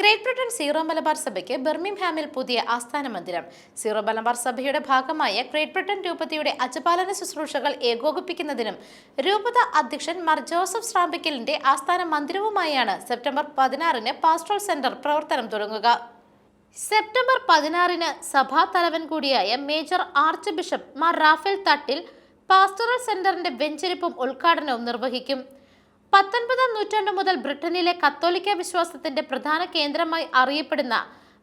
Great Britain zero Malabar സഭയ്ക്ക് ബെർമിംഹാമിൽ പുതിയ ആസ്ഥാന മന്ദിരം സീറോ മലബാർ സഭയുടെ ഭാഗമായ ഗ്രേറ്റ് ബ്രിട്ടൻ രൂപതയുടെ അജപാലന ശുശ്രൂഷകൾ ഏകോപിപ്പിക്കുന്നതിനും രൂപത അധ്യക്ഷൻ മാർ ജോസഫ് ശ്രാമ്പിക്കലിന്റെ ആസ്ഥാന മന്ദിരവുമായാണ് സെപ്റ്റംബർ പതിനാറിന് പാസ്ട്രൽ സെന്റർ പ്രവർത്തനം തുടങ്ങുക. സെപ്റ്റംബർ പതിനാറിന് സഭാ തലവൻ കൂടിയായ major archbishop Mar Raphael Thattil pastoral സെന്ററിന്റെ വെഞ്ചരിപ്പും ഉദ്ഘാടനവും നിർവഹിക്കും. പത്തൊൻപതാം നൂറ്റാണ്ടു മുതൽ ബ്രിട്ടനിലെ കത്തോലിക്ക വിശ്വാസത്തിന്റെ പ്രധാന കേന്ദ്രമായി അറിയപ്പെടുന്ന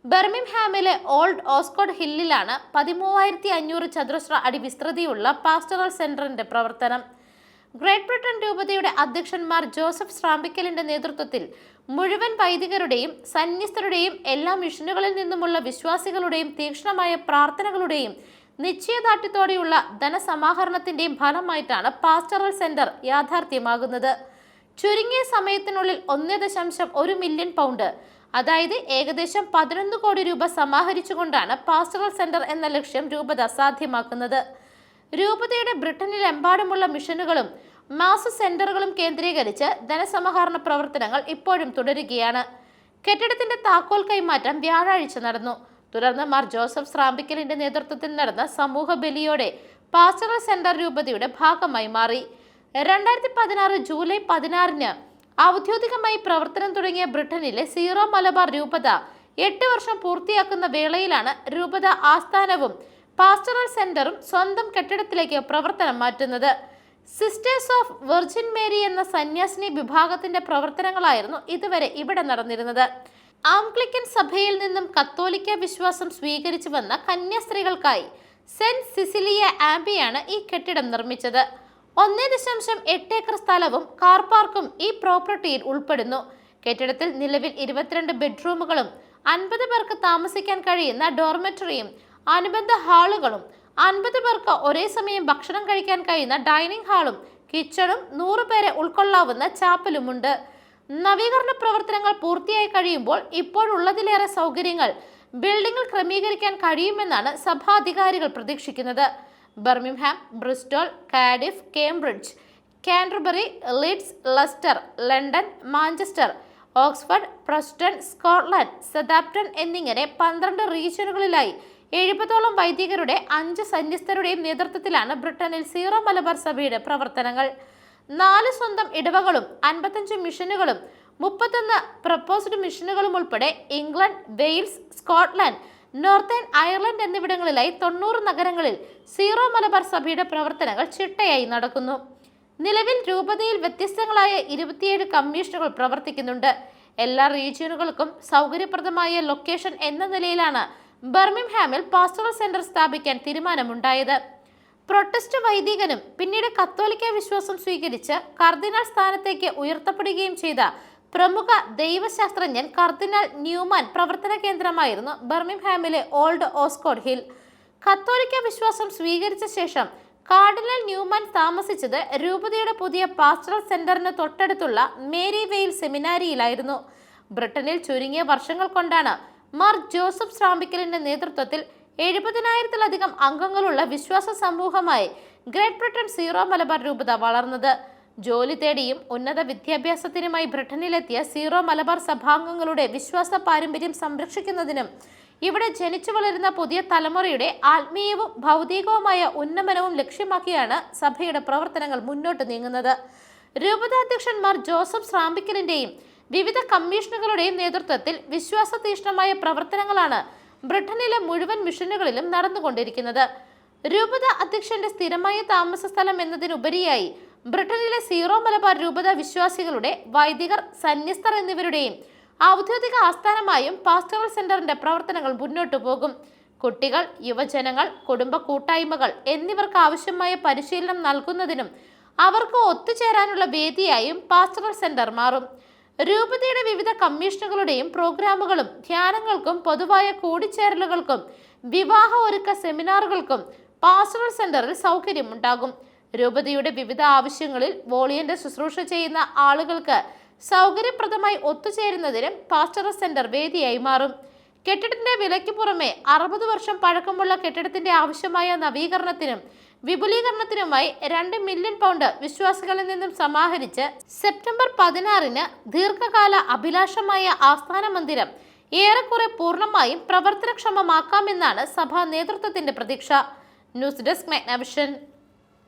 ബെർമിംഹാമിലെ ഓൾഡ് ഓസ്കോഡ് ഹില്ലിലാണ് പതിമൂവായിരത്തി അഞ്ഞൂറ് ചതുരശ്ര അടി വിസ്തൃതിയുള്ള പാസ്റ്ററൽ സെന്ററിന്റെ പ്രവർത്തനം. ഗ്രേറ്റ് ബ്രിട്ടൻ രൂപതയുടെ അധ്യക്ഷന്മാർ ജോസഫ് സ്രാമ്പിക്കലിന്റെ നേതൃത്വത്തിൽ മുഴുവൻ വൈദികരുടെയും സന്യസ്തരുടെയും എല്ലാ മിഷനുകളിൽ നിന്നുമുള്ള വിശ്വാസികളുടെയും തീക്ഷ്ണമായ പ്രാർത്ഥനകളുടെയും നിശ്ചയദാർഢ്യത്തോടെയുള്ള ധനസമാഹരണത്തിന്റെയും ഫലമായിട്ടാണ് പാസ്റ്ററൽ സെന്റർ യാഥാർത്ഥ്യമാകുന്നത്. ചുരുങ്ങിയ സമയത്തിനുള്ളിൽ ഒന്ന് ദശാംശം ഒരു മില്യൺ പൗണ്ട് അതായത് ഏകദേശം പതിനൊന്ന് കോടി രൂപ സമാഹരിച്ചുകൊണ്ടാണ് പാസ്റ്ററൽ സെന്റർ എന്ന ലക്ഷ്യം രൂപത സാധ്യമാക്കുന്നത്. രൂപതയുടെ ബ്രിട്ടനിലെമ്പാടുമുള്ള മിഷനുകളും മാസ സെന്ററുകളും കേന്ദ്രീകരിച്ച് ധനസമാഹരണ പ്രവർത്തനങ്ങൾ ഇപ്പോഴും തുടരുകയാണ്. കെട്ടിടത്തിന്റെ താക്കോൽ കൈമാറ്റം വ്യാഴാഴ്ച നടന്നു. തുടർന്ന് മാർ ജോസഫ് സ്രാമ്പിക്കലിന്റെ നേതൃത്വത്തിൽ നടന്ന സമൂഹ ബലിയോടെ പാസ്റ്ററൽ സെന്റർ രൂപതയുടെ ഭാഗമായി മാറി. രണ്ടായിരത്തി പതിനാറ് ജൂലൈ പതിനാറിന് ഔദ്യോഗികമായി പ്രവർത്തനം തുടങ്ങിയ ബ്രിട്ടനിലെ സീറോ മലബാർ രൂപത എട്ട് വർഷം പൂർത്തിയാക്കുന്ന വേളയിലാണ് രൂപത ആസ്ഥാനവും പാസ്റ്ററൽ സെന്ററും സ്വന്തം കെട്ടിടത്തിലേക്ക് പ്രവർത്തനം മാറ്റുന്നത്. സിസ്റ്റേഴ്സ് ഓഫ് വെർജിൻ മേരി എന്ന സന്യാസിനി വിഭാഗത്തിന്റെ പ്രവർത്തനങ്ങളായിരുന്നു ഇതുവരെ ഇവിടെ നടന്നിരുന്നത്. ആംഗ്ലിക്കൻ സഭയിൽ നിന്നും കത്തോലിക്ക വിശ്വാസം സ്വീകരിച്ചു വന്ന കന്യാസ്ത്രീകൾക്കായി സെന്റ് സിസിലിയ ആംബിയാണ് ഈ കെട്ടിടം നിർമ്മിച്ചത്. ഒന്നേ ദശാംശം എട്ട് ഏക്കർ സ്ഥലവും കാർ പാർക്കും ഈ പ്രോപ്പർട്ടിയിൽ ഉൾപ്പെടുന്നു. കെട്ടിടത്തിൽ നിലവിൽ ഇരുപത്തിരണ്ട് ബെഡ്റൂമുകളും അൻപത് പേർക്ക് താമസിക്കാൻ കഴിയുന്ന ഡോർമെറ്ററിയും അനുബന്ധ ഹാളുകളും അൻപത് പേർക്ക് ഒരേ സമയം ഭക്ഷണം കഴിക്കാൻ കഴിയുന്ന ഡൈനിങ് ഹാളും കിച്ചണും നൂറ് പേരെ ഉൾക്കൊള്ളാവുന്ന ചാപ്പലുമുണ്ട്. നവീകരണ പ്രവർത്തനങ്ങൾ പൂർത്തിയായി കഴിയുമ്പോൾ ഇപ്പോഴുള്ളതിലേറെ സൗകര്യങ്ങൾ ബിൽഡിംഗിൽ ക്രമീകരിക്കാൻ കഴിയുമെന്നാണ് സഭാധികാരികൾ പ്രതീക്ഷിക്കുന്നത്. Birmingham Bristol Cardiff Cambridge Canterbury Leeds Leicester London Manchester Oxford Preston Scotland Southampton എന്നിങ്ങനെ പന്ത്രണ്ട് റീജിയനുകളിലായി എഴുപതോളം വൈദികരുടെ അഞ്ച് സന്യസ്തരുടെയും നേതൃത്വത്തിലാണ് ബ്രിട്ടനിൽ സീറോ മലബാർ സഭയുടെ പ്രവർത്തനങ്ങൾ. നാല് സ്വന്തം ഇടവകളും അൻപത്തഞ്ച് മിഷനുകളും മുപ്പത്തൊന്ന് പ്രപ്പോസ്ഡ് മിഷനുകളും ഉൾപ്പെടെ England Wales Scotland Northern Ireland എന്നിവിടങ്ങളിലായി തൊണ്ണൂറ് നഗരങ്ങളിൽ സീറോ മലബാർ സഭയുടെ പ്രവർത്തനങ്ങൾ ചിട്ടയായി നടക്കുന്നു. നിലവിൽ രൂപതയിൽ വ്യത്യസ്തങ്ങളായ ഇരുപത്തിയേഴ് കമ്മീഷനുകൾ പ്രവർത്തിക്കുന്നുണ്ട്. എല്ലാ റീജിയനുകൾക്കും സൗകര്യപ്രദമായ ലൊക്കേഷൻ എന്ന നിലയിലാണ് ബർമിംഹാമിൽ പാസ്റ്ററൽ സെന്റർ സ്ഥാപിക്കാൻ തീരുമാനമുണ്ടായത്. പ്രൊട്ടസ്റ്റ് വൈദികനും പിന്നീട് കത്തോലിക്ക വിശ്വാസം സ്വീകരിച്ച് കർദിനാൾ സ്ഥാനത്തേക്ക് ഉയർത്തപ്പെടുകയും ചെയ്ത പ്രമുഖ ദൈവശാസ്ത്രജ്ഞൻ കർദിനാൾ ന്യൂമാൻ പ്രവർത്തന കേന്ദ്രമായിരുന്നു ബർമിംഹാമിലെ ഓൾഡ് ഓസ്കോഡ് ഹിൽ. കത്തോലിക്ക വിശ്വാസം സ്വീകരിച്ച ശേഷം കാർഡിനൽ ന്യൂമാൻ താമസിച്ചത് രൂപതയുടെ പുതിയ പാസ്റ്ററൽ സെന്ററിന് തൊട്ടടുത്തുള്ള മേരി വെയിൽ സെമിനാരിയിലായിരുന്നു. ബ്രിട്ടനിൽ ചുരുങ്ങിയ വർഷങ്ങൾ കൊണ്ടാണ് മാർ ജോസഫ് സ്രാമ്പിക്കലിന്റെ നേതൃത്വത്തിൽ എഴുപതിനായിരത്തിലധികം അംഗങ്ങളുള്ള വിശ്വാസ സമൂഹമായി ഗ്രേറ്റ് ബ്രിട്ടൻ സീറോ മലബാർ രൂപത വളർന്നത്. ജോലി തേടിയും ഉന്നത വിദ്യാഭ്യാസത്തിനുമായി ബ്രിട്ടനിലെത്തിയ സീറോ മലബാർ സഭാംഗങ്ങളുടെ വിശ്വാസ പാരമ്പര്യം സംരക്ഷിക്കുന്നതിനും ഇവിടെ ജനിച്ചു വളരുന്ന പുതിയ തലമുറയുടെ ആത്മീയവും ഭൗതികവുമായ ഉന്നമനവും ലക്ഷ്യമാക്കിയാണ് സഭയുടെ പ്രവർത്തനങ്ങൾ മുന്നോട്ട് നീങ്ങുന്നത്. രൂപതാധ്യക്ഷന്മാർ ജോസഫ് ശ്രാമ്പിക്കലിന്റെയും വിവിധ കമ്മീഷനുകളുടെയും നേതൃത്വത്തിൽ വിശ്വാസതീഷ്ണമായ പ്രവർത്തനങ്ങളാണ് ബ്രിട്ടനിലെ മുഴുവൻ മിഷനുകളിലും നടന്നുകൊണ്ടിരിക്കുന്നത്. രൂപത അധ്യക്ഷന്റെ സ്ഥിരമായ താമസ സ്ഥലം എന്നതിനുപരിയായി ബ്രിട്ടനിലെ സീറോ മലബാർ രൂപത വിശ്വാസികളുടെ വൈദികർ സന്യസ്തർ എന്നിവരുടെയും ഔദ്യോഗിക ആസ്ഥാനമായും പാസ്റ്ററൽ സെന്ററിന്റെ പ്രവർത്തനങ്ങൾ മുന്നോട്ടു പോകും. കുട്ടികൾ യുവജനങ്ങൾ കുടുംബ കൂട്ടായ്മകൾ എന്നിവർക്ക് ആവശ്യമായ പരിശീലനം നൽകുന്നതിനും അവർക്ക് ഒത്തുചേരാനുള്ള വേദിയായും പാസ്റ്ററൽ സെന്റർ മാറും. രൂപതയുടെ വിവിധ കമ്മീഷനുകളുടെയും പ്രോഗ്രാമുകളും ധ്യാനങ്ങൾക്കും പൊതുവായ കൂടിച്ചേരലുകൾക്കും വിവാഹ ഒരുക്ക സെമിനാറുകൾക്കും പാസ്റ്ററൽ സെന്ററിൽ സൗകര്യമുണ്ടാകും. രൂപതയുടെ വിവിധ ആവശ്യങ്ങളിൽ വോളിയന്റെ ശുശ്രൂഷ ചെയ്യുന്ന ആളുകൾക്ക് സൗകര്യപ്രദമായി ഒത്തുചേരുന്നതിനും പാസ്റ്റർ സെന്റർ വേദിയായി മാറും. കെട്ടിടത്തിന്റെ വിലയ്ക്ക് പുറമെ അറുപത് വർഷം പഴക്കമുള്ള കെട്ടിടത്തിന്റെ ആവശ്യമായ നവീകരണത്തിനും വിപുലീകരണത്തിനുമായി രണ്ട് മില്യൺ പൗണ്ട് വിശ്വാസികളിൽ നിന്നും സമാഹരിച്ച് സെപ്റ്റംബർ പതിനാറിന് ദീർഘകാല അഭിലാഷമായ ആസ്ഥാന മന്ദിരം ഏറെക്കുറെ പൂർണമായും പ്രവർത്തനക്ഷമമാക്കാമെന്നാണ് സഭാ നേതൃത്വത്തിന്റെ പ്രതീക്ഷ. News desk Magnavision.